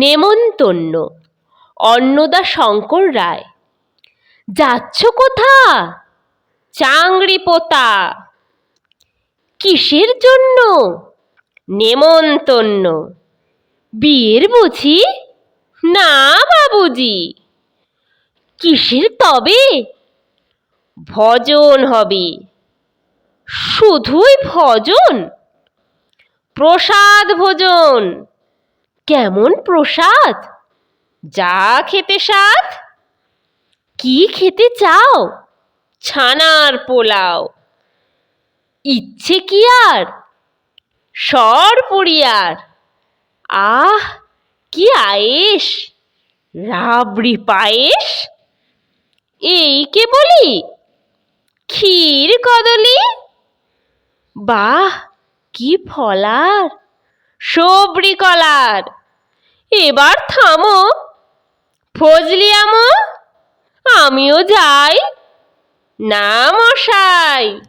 নেমন্তন্ন। অন্নদা শঙ্কর রায়, যাচ্ছ কোথা চাংড়ি পোতা। কিসের জন্য? নেমন্তন্ন। বিয়ের বুঝি? না বাবুজি। কিসের তবে? ভজন হবে। শুধুই ভজন? প্রসাদ ভোজন। কেমন প্রসাদ? যা খেতে সাধ কি খেতে চাও? ছানার পোলাও। ইচ্ছে কি আর? সর পড়িয়ার আহ, কি আয়েস রাবড়ি পায়েস এই কে বলি? ক্ষীর কদলি? বাহ, কি ফলার। সবরি কলার। এবার থামো। ফজলি আমো আমিও যাই। না মশাই।